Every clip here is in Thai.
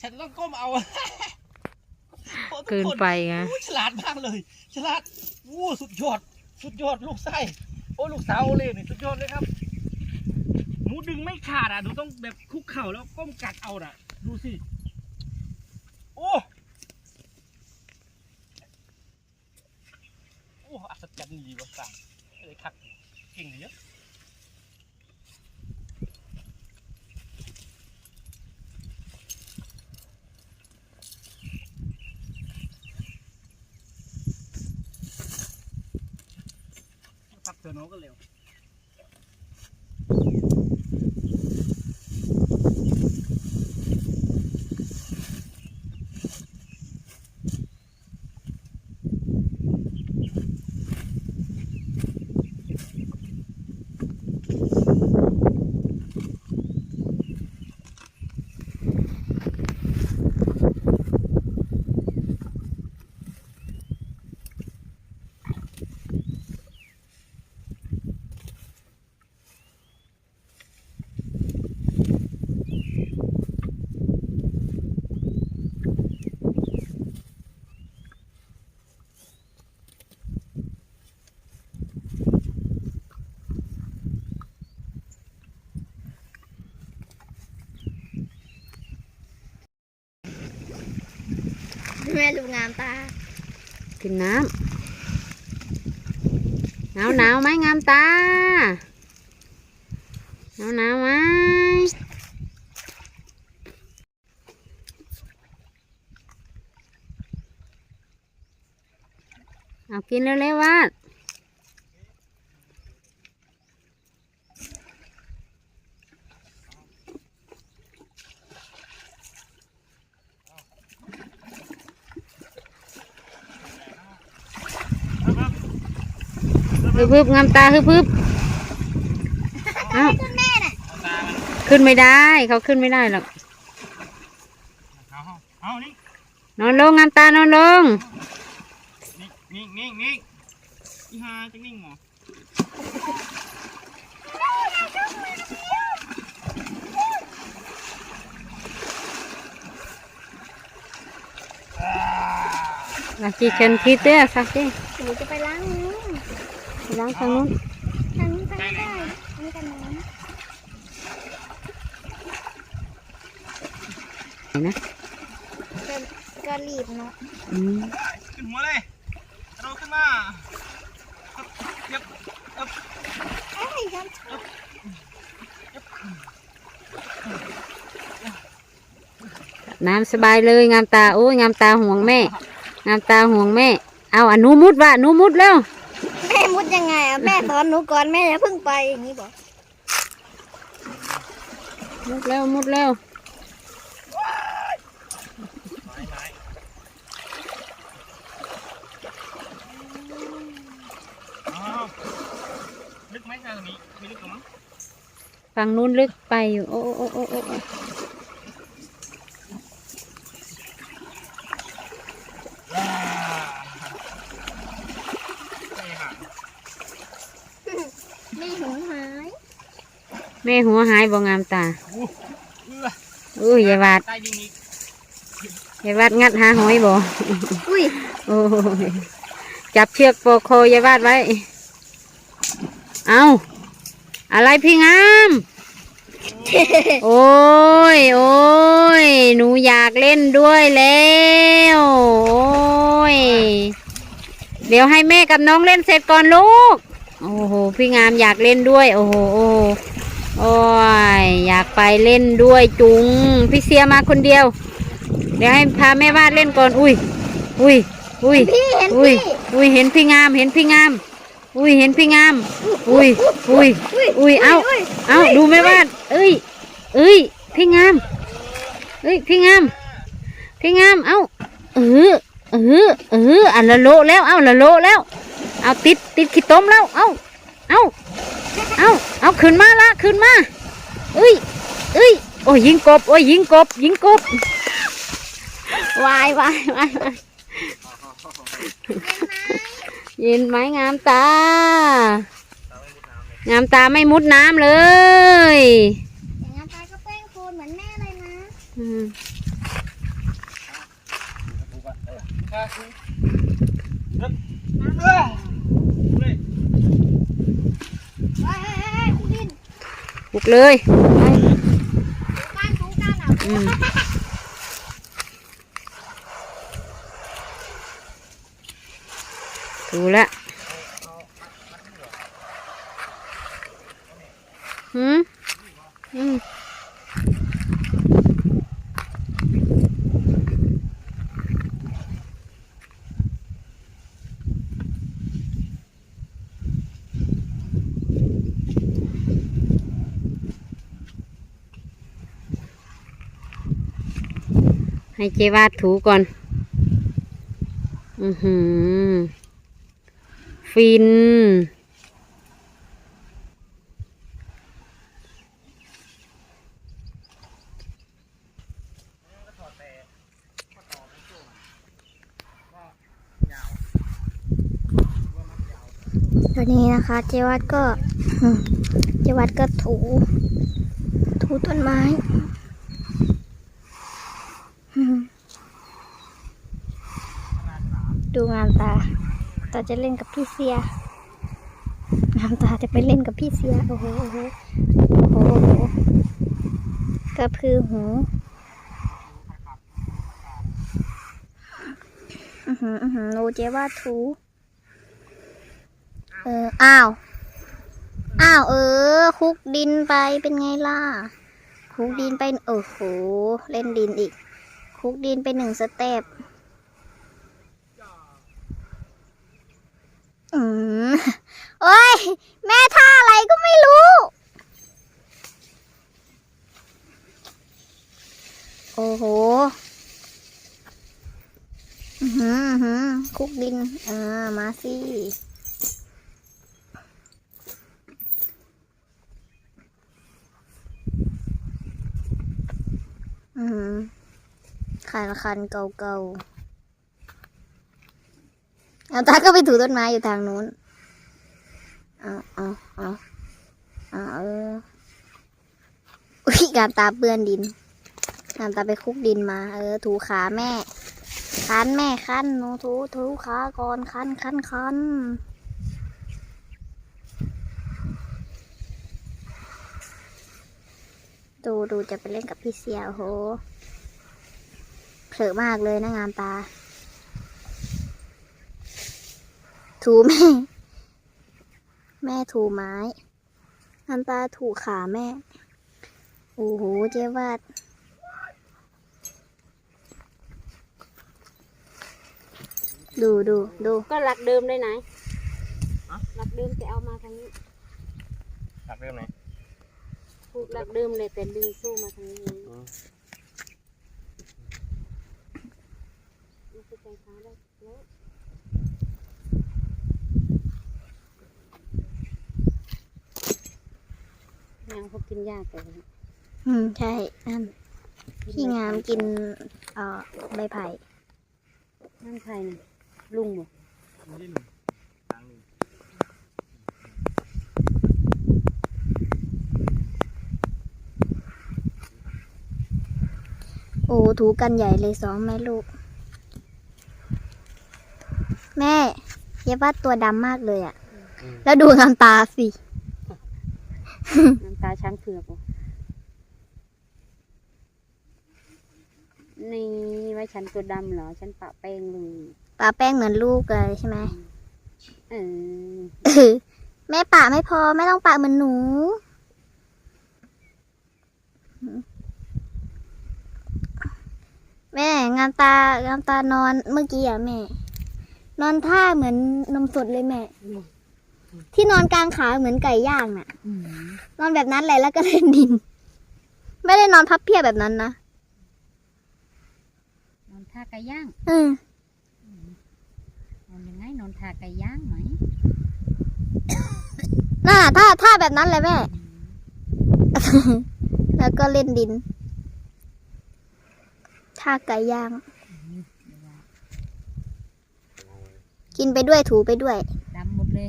ฉันต้องก้มเอาโอ้ทุเกินคนไปไงอู้ฉลาดมากเลย ฉลาดอู้สุดยอด สุดยอดลูกไส้โอ้ลูกสาวโอเล่นี่สุดยอดเลยครับหนูดึงไม่ขาดอะหนูต้องแบบคุกเข่าแล้วก้มกัดเอาน่ะ ดูสิ โอ้โอ้อัศจรรย์ดีว่ะสั่งเลยคักเก่งดีเยอะ ปัก ม่ดูงามตา กินน้ำหนาวหนาวไหมงามตาหนาวหนาวไหมเอากินเร็วๆว่า ฮึบฮึบงามตาฮึบฮึบเอาคุณแม่น่ะเอาตามันขึ้นไม่ได้ เขาขึ้นไม่ได้หรอกเอาเอานี่นอนลงงามตานอนลงนิ่งนิ่งนิ่งนิ่งอีฮาจะนิ่งเหรอ Lagi kan kita sakit. หนูจะไปล้างมือ Lang sa nun. ทางนี้ไปไม่ได้นี่กันน้นนะก็ก็รีบเนาะขึ้นหัวเลยกระโดดขึ้นมาเย็บเย็บเอ้ยครับน้ำสบายเลยงามตาโอ้ยงามตาห่วงแม่ งามตาห่วงแม่ เอาอนุมุดว่ะอนุมุดแล้ว ยังไงอะแม่สอนหนูก่อนแม่อย่าเพิ่งไปอย่างนี้บอกมุดแล้วมุดแล้วไม้ไม้อ้าวลึกไหมทางนี้ไม่ลึกหรอกมั้งฝั่งนู้นลึกไปอยู่ โอ้โอ้โอ้โอ้โอ้ ว้าไม่ห่าง แม่หูหาย แม่หัวหายบ่งามตาอู้เอื้ออุ้ยยายวาดใต้ดินอีกยายวาดงัดหาหอยบ่อุ้ยโอ้ยจับเชือกปอกคอยายวาดไว้ เอาอะไรพี่งาม โอ้ย โอ้ย หนูอยากเล่นด้วยแล้ว โอ้ย เดี๋ยวให้แม่กับน้องเล่นเสร็จก่อนลูก โอ้โห พี่งามอยากเล่นด้วย โอ้โหโอ้ โหโอ้ยอยากไปเล่นด้วยจุง พี่เสียมาคนเดียว เดี๋ยวให้พาแม่วาดเล่นก่อน อุ้ย อุ้ย อุ้ยพี่เห็นอุ้ยพี่อุ้ย เห็นพี่งาม เห็นพี่งาม อุ้ย เห็นพี่งาม อุ้ย อุ้ย อุ้ย เอาเอาดูไหมว่าเอ้ย เอ้ย พี่งาม เอ้ย พี่งาม พี่งาม เอาเออ เออ เอออันละโลแล้ว เอาละโลแล้ว เอาติดติดขี้ต้มแล้ว เอาเอา เอาเอาขึ้นมาละขึ้นมาเอ้ยเอ้ยโอ้ยยิงกบโอ้ยยิงกบยิงกบวายวายวายยเย็นไหมงามตางามตาไม่มุดน้ำเลยอย่างนั้นตาก็แป้งโคนเหมือนแม่เลยนะอืม ขาคุณเฮ้ยเฮ้ยเฮ้ย เฮ้ยเฮ้ยเฮ้ยคุณดิน บุกเลยบ้านถูกันอะอืมถูละ ให้เจวาดถูก่อน อือหือ ฟินตัวนี้นะคะ เจวัดก็ เจวัดก็ถู ถูต้นไม้ ดูงานตา ตาจะเล่นกับพี่เสียงามตาจะไปเล่นกับพี่เสีย โอ้โห โอ้โห โอ้โห กระพือหูอือหืออือหือโนเจว่าถูเออ อ้าว อ้าว เออ คุกดินไปเป็นไงล่ะ คุกดินไป โอ้โห เล่นดินอีก คุกดินไปหนึ่งสเต็ป อืมโอ้ย แม่ท่าอะไรก็ไม่รู้ โอ้โหอือหือหือคุกดิน อ่า มาสิอืมคันคันเก่าเก่าๆ เอาตาก็ไปถูต้นไม้อยู่ทางนู้น เอาเอาเอาเอาเอออุ้ยการตาเปื้อนดินการตาไปคุกดินมา เออ ถูขาแม่ คันแม่คันหนูถูถูขาก่อนคันคันคันดูดูจะไปเล่นกับพี่เสียโอ้โหเผลอมากเลยนะงามตา ถูแม่ แม่ถูไม้งามตาถูขาแม่ โอ้โห เจ๊วาดดูดูดูก็หลักเดิมได้ไหนหลักเดิมจะเอามาทางนี้ตักเริ่มไหนผูกหลักเดิมเลยแต่ดึงสู้มาทางนี้มันจะใจขาได้แล้ว ยังพวกกินยากแต่อืมใช่นั่นพี่งามกินเอ่อใบไผ่นั่นใครน่ะลุงบ่นี่หนึ่งทางหนึ่งโอ้ถูกันใหญ่เลยสองแม่ลูก แม่เย็บว่าตัวดำมากเลยอะแล้วดูงามตาสิน้ำ ตาช้างเผือกบ่นี่ไว้ฉันตัวดำเหรอ ฉันปะแป้งเลยปาแป้งเหมือนลูกเลยใช่ไหมเออเออแม่ปะไม่พอไม่ต้องปะเหมือนหนู แม่งามตางามตานอนเมื่อกี้อะแม่ นอนท่าเหมือนนมสดเลยแม่ ที่นอนกลางขาเหมือนไก่ย่างน่ะอืมนอนแบบนั้นเลยแล้วก็เล่นดิน ไม่ได้นอนพับเพียบแบบนั้นนะนอนท่าไก่ย่างอืมนอนยังไงนอนท่าไก่ย่างไหมน่าท่าท่าแบบนั้นเลยแม่ แล้วก็เล่นดินท่าไก่ย่าง กินไปด้วยถูไปด้วยดำหมดเลย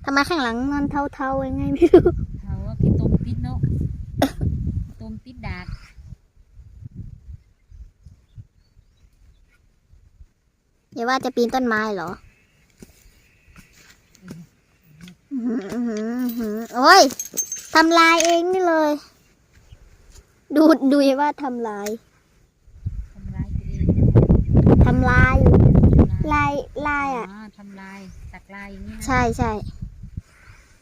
ทำ ไมข้างหลังมันเทาๆยังไงไม่รู้เขาว่ากินต้มติดเนาะต้มติดดาดอย่าว่าจะปีนต้นไม้เหรออื้อหืออื้อหืออื้อหือโอ้ยทำลายเองนี่เลย ดูดูอย่าว่าทำลายทำลายตัวเองทำลายลายลายอะอ๋อทำลายตักลายอย่างนี้นะใช่ใช่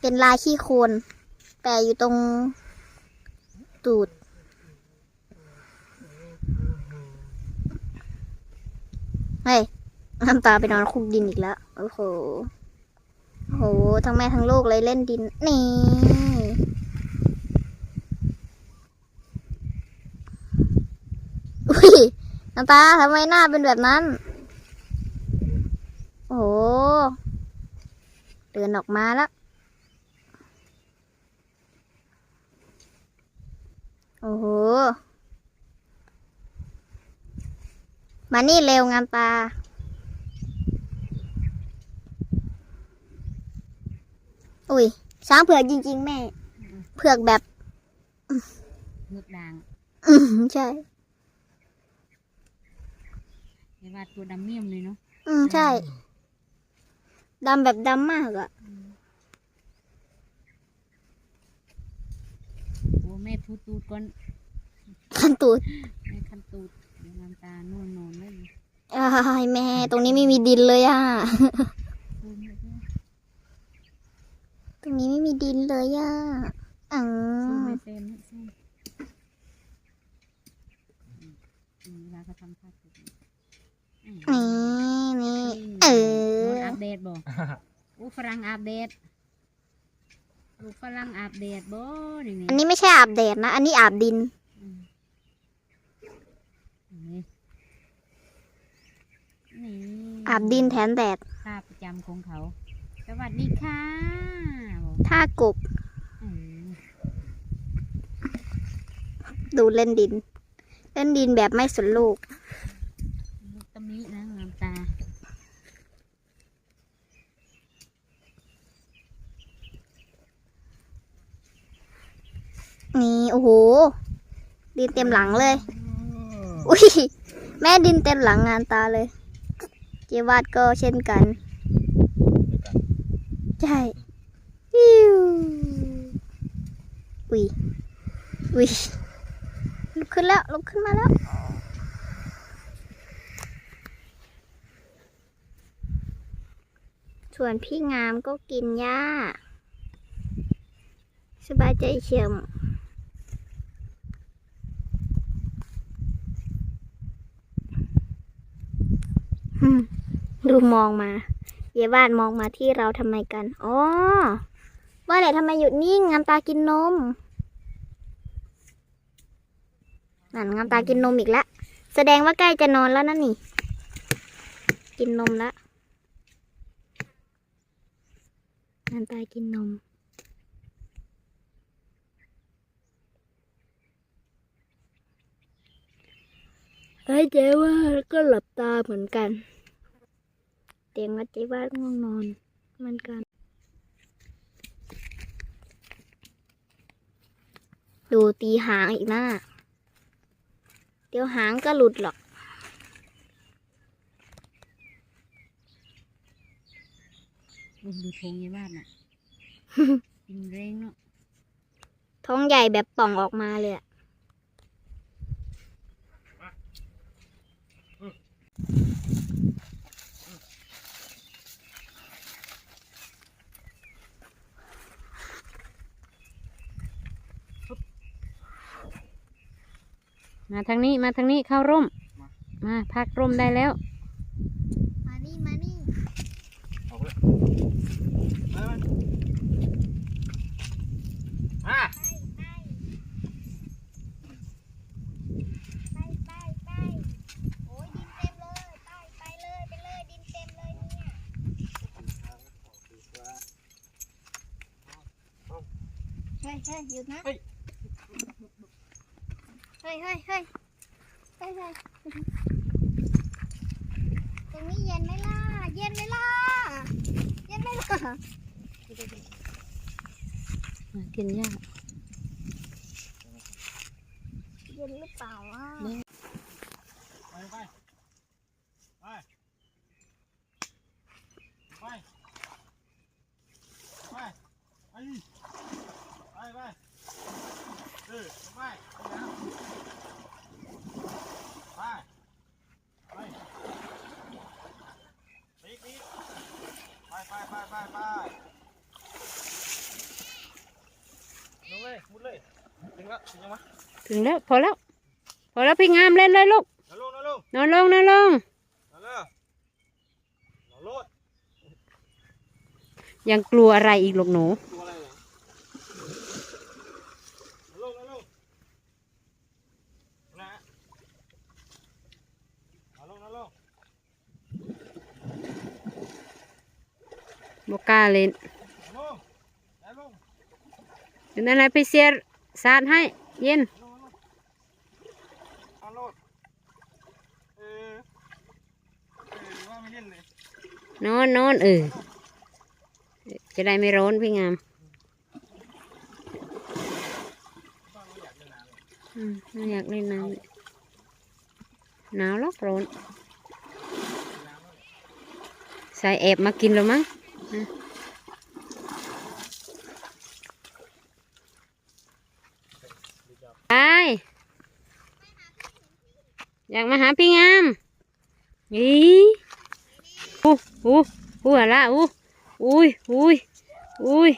เป็นลายขี้โคลนแปะอยู่ตรงตูด เฮ้ยน้ำตาไปนอนคุกดินอีกแล้ว โอ้โหโอ้โห ทั้งแม่ทั้งลูกเลยเล่นดิน นี่อุ้ยน้ำตาทำไมหน้าเป็นแบบนั้น โอ้โหเดินออกมาแล้ว โอ้โห มานี่เร็วงามตาอุ้ยช้างเผือกจริง ๆ แม่ เผือกแบบมึกด่างอืมใช่อย่าว่าตัวดำเมี่ยมเลยเนาะ อืม ใช่ ดำแบบดำมากอะ โอ้แม่ทูตูดก่อนคันตูดแม่คันตูดเดี๋ยวน้ำตาน่วงนอนเลยอ้ายแม่ ตรงนี้ไม่มีดินเลยอะซูมเลยตรงนี้ไม่มีดินเลยอะอืซูมมไม่เต็มซูมอืมอืมเวลาเขาทำท่าสุดอืมนี่นี่เออโน้ตอัปเดตบ่อู้ฝรั่งอัปเดต ลูกฝรั่งอัปเดตบ่นี่นี่อันนี้ไม่ใช่อาบแดดนะ อันนี้อาบดินอืมนี่นี่อาบดินแทนแดด ท่าประจำของเขา สวัสดีค่ะบอกท่ากบอืมดูเล่นดิน เล่นดินแบบไม่สนลูกลูกตะมินะงามตา นี่ โอ้โห ดินเต็มหลังเลย อุ้ยแม่ดินเต็มหลังงานตาเลย เจวาดก็เช่นกัน ใช่อิวอุ้ยอุ้ยลุกขึ้นแล้วลุกขึ้นมาแล้วส่วนพี่งามก็กินหญ้า สบายใจเฉียม ดูมองมา เยาบ้านมองมาที่เราทำไมกัน อ๋อ ว่าแต่ทำไมหยุดนิ่งงามตากินนม นั่นงามตากินนมอีกแล้วแสดงว่าใกล้จะนอนแล้วนั่นนี่ กินนมแล้วงามตากินนมเฮ้เจ๊ว่าก็หลับตาเหมือนกัน เตียงว่าเจ๊ว่าง่วงนอนเหมือนกัน ดูตีหางอีกนะเดี๋ยวหางก็หลุดหรอกลุงดูธงยี่บ้านน่ะกินเร่งเนาะท้องใหญ่แบบป่องออกมาเลยอะ มาทางนี้มาทางนี้เข้าร่ม มาพักร่มได้แล้ว มานี่มานี่ออกเลยมามามา ไปไปไปโอ้ยดินเต็มเลยไปไปเลยไปเลยดินเต็มเลยเนี่ยเฮ้ยเฮ้ยหยุดนะ เฮ้ยเฮ้ยเฮ้ยเฮ้ยเฮ้ยเฮ้ยตรงนี้เย็นไหมล่ะ เย็นไหมล่ะ เย็นไหมล่ะมากินหญ้าเย็นหรือเปล่าอะ ไปไปไป ไปไปเออไปไปไปปีกปีกไปไปไปไปไปลงเลยมุดเลย ถึงแล้วถึงยังวะถึงแล้วพอแล้ว พอแล้วพี่งามเล่นเลยลูก นอนลงนอนลงนอนลงนอนลงนอนเลยนอนโลดยังกลัวอะไรอีกลูกหนูตัวอะไรเนี่ยนอนลงนอนลงนะนอนลงนอนลงบกล้าเล่นลงแล้วลงเป็นอะไรพี่เสีย สาดให้เย็นเอาโลดเออเออว่าไม่เล่นเลยนอนนอนเออ จะได้ไม่ร้อนพี่งามไม่อยากเล่นน้ำเลยอืมไม่อยากเล่นน้ำหนาวหรอกร้อนใส่แอบมากินแล้วมั้งนะไป อยากมาหาพี่งามอีอู้อู้อู้อะไรอู้อุ้ยอุ้ยอุ้ย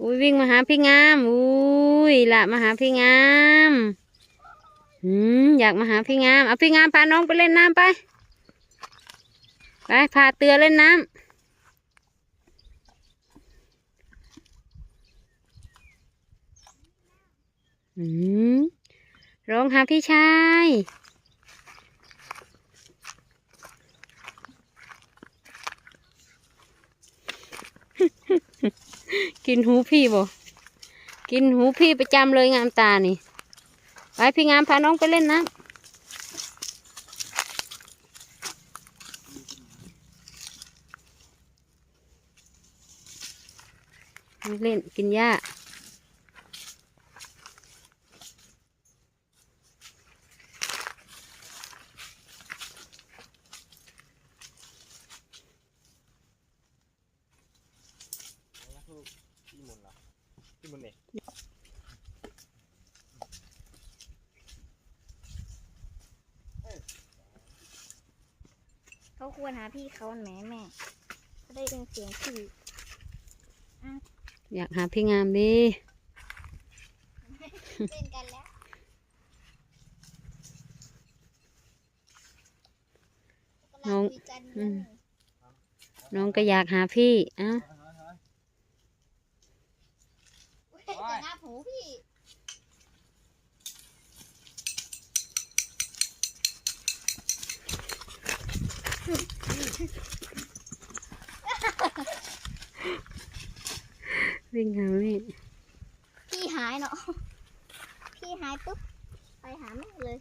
อุ้ยวิ่งมาหาพี่งามอุ้ยละมาหาพี่งามอืมอยากมาหาพี่งามเอาพี่งามพาน้องไปเล่นน้ำไปไปพาเตือเล่นน้ำอืมร้องหาพี่ชาย กินหูพี่บ่กินหูพี่ประจำเลยงามตานี่ ไปพี่งามพาน้องไปเล่นนะเล่นกินหญ้า ที่มุนละที่มุนเนี่ย เขาควรหา พี่เขาแหมแม่เขาได้เป็นเสียงพี่อยากหาพี่งามดิเล่นกันแล้วน้องอืมน้องก็อยากหาพี่เอ้าแต่หน้าหูพี่ วิ่งหาแม่พี่หายเนาะพี่หายปุ๊บไปหาแม่เลย